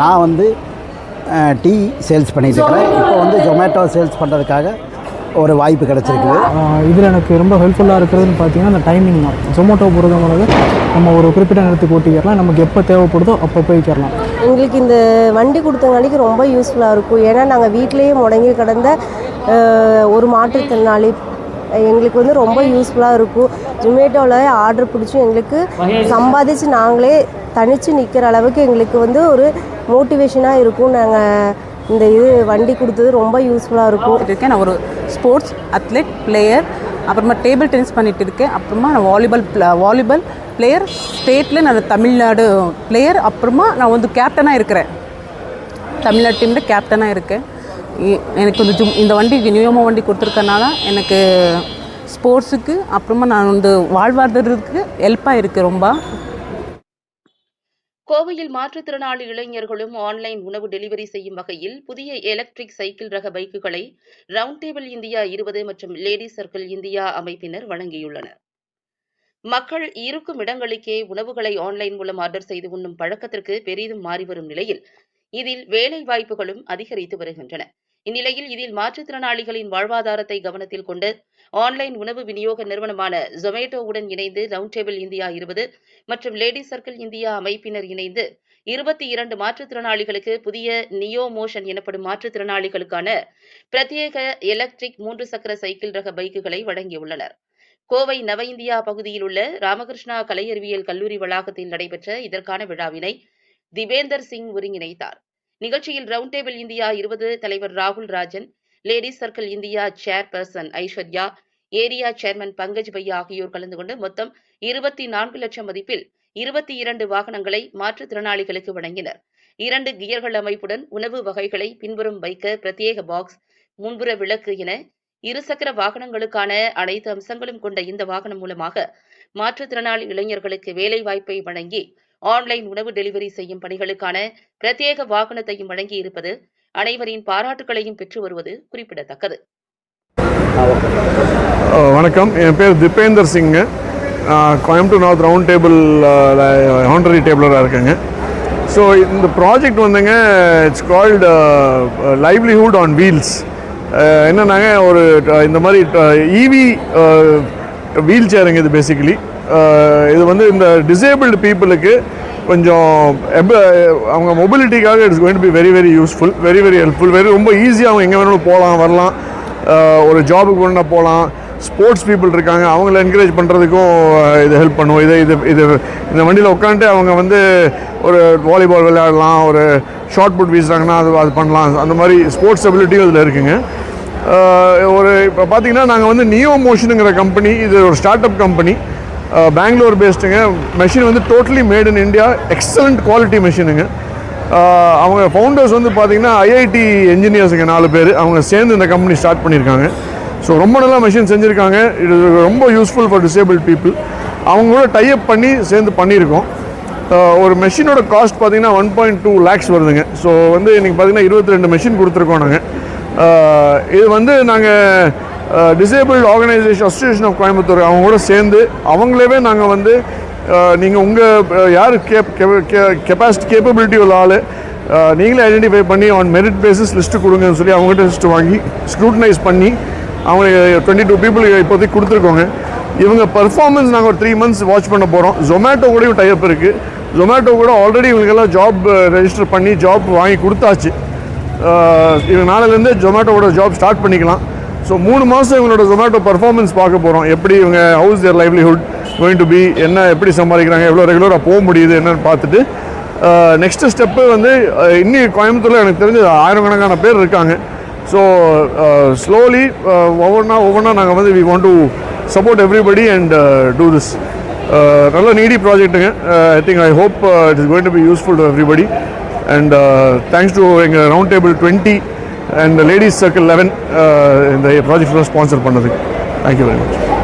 நான் வந்து tea sales பண்ணிட்டு இருக்கிறேன். இப்போ வந்து ஜொமேட்டோ சேல்ஸ் பண்ணுறதுக்காக ஒரு வாய்ப்பு கிடச்சிருக்குது இதில் எனக்கு ரொம்ப ஹெல்ப்ஃபுல்லாக இருக்கிறதுன்னு பார்த்தீங்கன்னா அந்த டைமிங் தான். ஜொமேட்டோ பொறுத்தவங்களுக்கு நம்ம ஒரு குறிப்பிட்ட நேரத்துக்கு ஓட்டிக்கிறலாம் நமக்கு எப்போ தேவைப்படுதோ அப்போ போய்க்கிறலாம் எங்களுக்கு இந்த வண்டி கொடுத்தங்காட்டிக்கு ரொம்ப யூஸ்ஃபுல்லாக இருக்கும். ஏன்னா நாங்கள் வீட்டிலேயே முடங்கி கிடந்த ஒரு மாற்றுத்திறனாளி எங்களுக்கு வந்து ரொம்ப யூஸ்ஃபுல்லாக இருக்கும். ஜொமேட்டோவில் ஆர்டர் பிடிச்சும் எங்களுக்கு சம்பாதிச்சு நாங்களே தனித்து நிற்கிற அளவுக்கு எங்களுக்கு வந்து ஒரு மோட்டிவேஷனாக இருக்கும். நாங்கள் இந்த இது வண்டி கொடுத்தது ரொம்ப யூஸ்ஃபுல்லாக இருக்கும். இருக்கேன். நான் ஒரு ஸ்போர்ட்ஸ் அத்லெட் பிளேயர் அப்புறமா டேபிள் டென்னிஸ் பண்ணிட்டு இருக்கேன். அப்புறமா நான் வாலிபால் வாலிபால் பிளேயர் ஸ்டேட்டில் நான் தமிழ்நாடு பிளேயர் அப்புறமா நான் வந்து கேப்டனாக இருக்கிறேன். தமிழ்நாடு டீமில் கேப்டனாக இருக்கேன். எனக்கு வந்து ஜும் இந்த வண்டி நியோமோ வண்டி கொடுத்துருக்கனால எனக்கு ஸ்போர்ட்ஸுக்கு அப்புறமா நான் வந்து வாழ்வாதாரத்துக்கு ஹெல்ப்பாக இருக்குது ரொம்ப. கோவையில் மாற்றுத்திறனாளி இளைஞர்களும் ஆன்லைன் உணவு டெலிவரி செய்யும் வகையில் புதிய எலக்ட்ரிக் சைக்கிள் ரக பைக்குகளை ரவுண்ட் டேபிள் இந்தியா இருபது மற்றும் லேடி சர்க்கிள் இந்தியா அமைப்பினர் வழங்கியுள்ளனர். மக்கள் இருக்கும் இடங்களுக்கே உணவுகளை ஆன்லைன் மூலம் ஆர்டர் செய்து உண்ணும் பழக்கத்திற்கு பெரிதும் மாறி வரும் நிலையில் இதில் வேலை வாய்ப்புகளும் அதிகரித்து வருகின்றன. இந்நிலையில் இதில் மாற்றுத்திறனாளிகளின் வாழ்வாதாரத்தை கவனத்தில் கொண்டு ஆன்லைன் உணவு விநியோக நிறுவனமான ஜொமேட்டோவுடன் இணைந்து ரவுண்ட் டேபிள் இந்தியா இருபது மற்றும் லேடி சர்க்கிள் இந்தியா அமைப்பினர் இணைந்து இருபத்தி இரண்டு மாற்றுத்திறனாளிகளுக்கு புதிய நியோ மோஷன் எனப்படும் மாற்றுத்திறனாளிகளுக்கான பிரத்யேக எலக்ட்ரிக் மூன்று சக்கர சைக்கிள் ரக பைக்குகளை வழங்கியுள்ளனர். கோவை நவ இந்தியா பகுதியில் உள்ள ராமகிருஷ்ணா கலையறிவியல் கல்லூரி வளாகத்தில் நடைபெற்ற இதற்கான விழாவினை திபேந்தர் சிங் ஒருங்கிணைத்தார். நிகழ்ச்சியில் ரவுண்ட் டேபிள் இந்தியா இருபது தலைவர் ராகுல் Rajan ladies circle India chairperson Aishwarya area chairman Pankaj Bhaiya ஆகியோர் கலந்து கொண்டு மொத்தம் இருபத்தி நான்கு லட்சம் மதிப்பில் இருபத்தி இரண்டு வாகனங்களை மாற்றுத்திறனாளிகளுக்கு வழங்கினர். இரண்டு கியர்கள் அமைப்புடன் உணவு வகைகளை பின்புறம் வைக்க பிரத்யேக பாக்ஸ் முன்புற விளக்கு என இருசக்கர வாகனங்களுக்கான அனைத்து அம்சங்களும் கொண்ட இந்த வாகனம் மூலமாக மாற்றுத்திறனாளி இளைஞர்களுக்கு வேலை வாய்ப்பை வழங்கி ஆன்லைன் உணவு டெலிவரி செய்யும் பணிகளுக்கான பிரத்யேக வாகனத்தையும் வழங்கி இருப்பது அனைவரின் பாராட்டுகளையும் பெற்று வருவது குறிப்பிடத்தக்கது. வணக்கம். என் பேர் Dipendar Singh. Coimbatore north round table hundred டேபிளராக இருக்கேங்க. ஸோ இந்த ப்ராஜெக்ட் வந்துங்க it's called livelihood on wheels என்னன்னாங்க ஒரு இந்த மாதிரி இவி வீல் சேருங்க இது பேசிக்கலி இது வந்து இந்த டிசேபிள்டு பீப்புளுக்கு கொஞ்சம் எப- அவங்க மொபிலிட்டிக்காக it's going to be very very useful very very helpful very ரொம்ப ஈஸியாக அவங்க எங்கே வேணாலும் போகலாம் வரலாம். ஒரு ஜாபுக்கு வேணா போகலாம். ஸ்போர்ட்ஸ் பீப்புள் இருக்காங்க அவங்கள என்கரேஜ் பண்ணுறதுக்கும் இது ஹெல்ப் பண்ணுவோம் இது இது இது இந்த வண்டியில் உட்காந்துட்டு அவங்க வந்து ஒரு வாலிபால் விளையாடலாம் ஒரு ஷார்ட் புட் வீசுறாங்கன்னா அது அது பண்ணலாம். அந்த மாதிரி ஸ்போர்ட்ஸ் அபிலிட்டியும் இதில் இருக்குங்க. ஒரு இப்போ பார்த்தீங்கன்னா நாங்கள் வந்து நியோ மோஷனுங்கிற கம்பெனி இது ஒரு ஸ்டார்ட் அப் கம்பெனி பெங்களூர் பேஸ்டுங்க மெஷின் வந்து totally made in India excellent quality மெஷினுங்க அவங்க ஃபவுண்டர்ஸ் வந்து பார்த்திங்கன்னா ஐஐடி என்ஜினியர்ஸுங்க நாலு பேர். அவங்க சேர்ந்து இந்த கம்பெனி ஸ்டார்ட் பண்ணியிருக்காங்க. ஸோ ரொம்ப நல்லா மெஷின் செஞ்சுருக்காங்க. இது ரொம்ப யூஸ்ஃபுல் ஃபார் டிசேபிள் பீப்புள் அவங்க கூட டைப் பண்ணி சேர்ந்து பண்ணியிருக்கோம். ஒரு மெஷினோட காஸ்ட் பார்த்தீங்கன்னா ஒன் பாயிண்ட் டூ லேக்ஸ் வருதுங்க. ஸோ வந்து இன்றைக்கி பார்த்தீங்கன்னா இருபத்தி ரெண்டு மெஷின் கொடுத்துருக்கோம் நாங்கள் இது வந்து நாங்கள் disable organisation association of Coimbatore அவங்க கூட சேர்ந்து அவங்களவே நாங்கள் வந்து நீங்கள் உங்கள் யார் கேப் கெப்பாசிட்டி கேப்பபிலிட்டி உள்ள ஆள் நீங்களே ஐடென்டிஃபை பண்ணி ஆன் மெரிட் பேசிஸ் லிஸ்ட்டு கொடுங்கன்னு சொல்லி அவங்ககிட்ட லிஸ்ட்டு வாங்கி ஸ்க்ரூட்டனைஸ் பண்ணி அவங்களுக்கு டுவெண்ட்டி டூ பீப்புள் இப்போதைக்கு கொடுத்துருக்கோங்க. இவங்க பர்ஃபார்மன்ஸ் நாங்கள் ஒரு த்ரீ மந்த்ஸ் வாட்ச் பண்ண போகிறோம் ஜொமேட்டோ கூடயும் டைப் இருக்குது ஜொமேட்டோ கூட ஆல்ரெடி இவங்களுக்கெல்லாம் ஜாப் ரெஜிஸ்டர் பண்ணி ஜாப் வாங்கி கொடுத்தாச்சு. இவங்க நாளையிலேருந்து ஜொமேட்டோவோட ஜாப் ஸ்டார்ட் பண்ணிக்கலாம். ஸோ மூணு மாதம் இவங்களோட ஜொமேட்டோ பர்ஃபார்மன்ஸ் பார்க்க போகிறோம் எப்படி இவங்க how's their livelihood going to be என்ன எப்படி சம்பாதிக்கிறாங்க? எவ்வளோ ரெகுலராக போக முடியுது? என்னன்னு பார்த்துட்டு நெக்ஸ்ட்டு ஸ்டெப்பு வந்து ஆஹ் இன்னி கோயம்புத்தூரில் எனக்கு தெரிஞ்சு ஆயிரக்கணக்கான பேர் இருக்காங்க. ஸோ ஸ்லோலி ஒவ்வொன்றா ஒவ்வொன்றா நாங்கள் வந்து we want to support everybody and do this நல்ல Needi ப்ராஜெக்ட்டுங்க I think I hope it is going to be useful to everybody and thanks to எங்கள் round table twenty and ladies circle eleven இந்த project sponsor பண்ணதுக்கு. Thank you very much